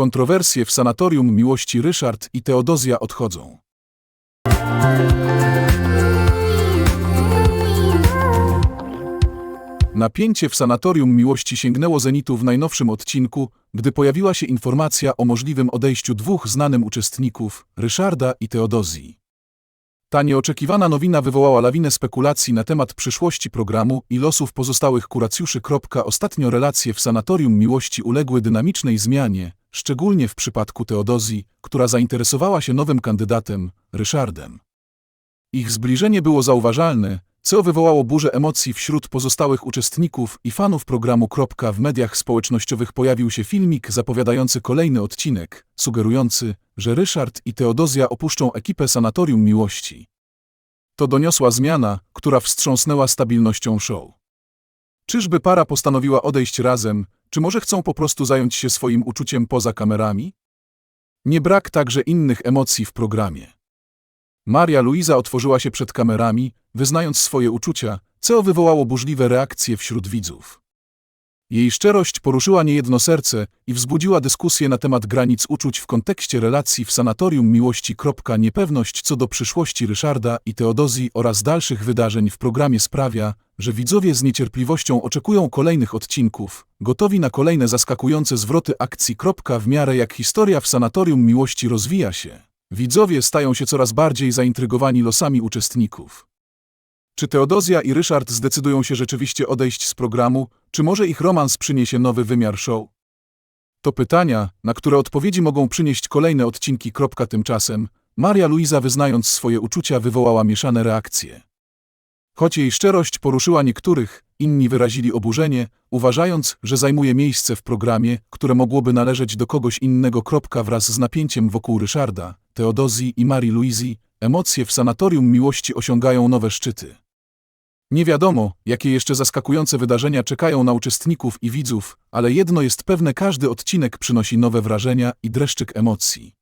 Kontrowersje w sanatorium miłości Ryszard i Teodozja odchodzą. Napięcie w sanatorium miłości sięgnęło zenitu w najnowszym odcinku, gdy pojawiła się informacja o możliwym odejściu dwóch znanym uczestników, Ryszarda i Teodozji. Ta nieoczekiwana nowina wywołała lawinę spekulacji na temat przyszłości programu i losów pozostałych kuracjuszy. Ostatnio relacje w sanatorium miłości uległy dynamicznej zmianie, szczególnie w przypadku Teodozji, która zainteresowała się nowym kandydatem, Ryszardem. Ich zbliżenie było zauważalne, co wywołało burzę emocji wśród pozostałych uczestników i fanów programu. W mediach społecznościowych pojawił się filmik zapowiadający kolejny odcinek, sugerujący, że Ryszard i Teodozja opuszczą ekipę Sanatorium Miłości. To doniosła zmiana, która wstrząsnęła stabilnością show. Czyżby para postanowiła odejść razem, czy może chcą po prostu zająć się swoim uczuciem poza kamerami? Nie brak także innych emocji w programie. Maria Luiza otworzyła się przed kamerami, wyznając swoje uczucia, co wywołało burzliwe reakcje wśród widzów. Jej szczerość poruszyła niejedno serce i wzbudziła dyskusję na temat granic uczuć w kontekście relacji w sanatorium miłości. Niepewność co do przyszłości Ryszarda i Teodozji oraz dalszych wydarzeń w programie sprawia, że widzowie z niecierpliwością oczekują kolejnych odcinków, gotowi na kolejne zaskakujące zwroty akcji. W miarę jak historia w sanatorium miłości rozwija się, widzowie stają się coraz bardziej zaintrygowani losami uczestników. Czy Teodozja i Ryszard zdecydują się rzeczywiście odejść z programu, czy może ich romans przyniesie nowy wymiar show? To pytania, na które odpowiedzi mogą przynieść kolejne odcinki. Tymczasem Maria Luiza wyznając swoje uczucia wywołała mieszane reakcje. Choć jej szczerość poruszyła niektórych, inni wyrazili oburzenie, uważając, że zajmuje miejsce w programie, które mogłoby należeć do kogoś innego. Wraz z napięciem wokół Ryszarda, Teodozji i Marii Luizy, emocje w sanatorium miłości osiągają nowe szczyty. Nie wiadomo, jakie jeszcze zaskakujące wydarzenia czekają na uczestników i widzów, ale jedno jest pewne: każdy odcinek przynosi nowe wrażenia i dreszczyk emocji.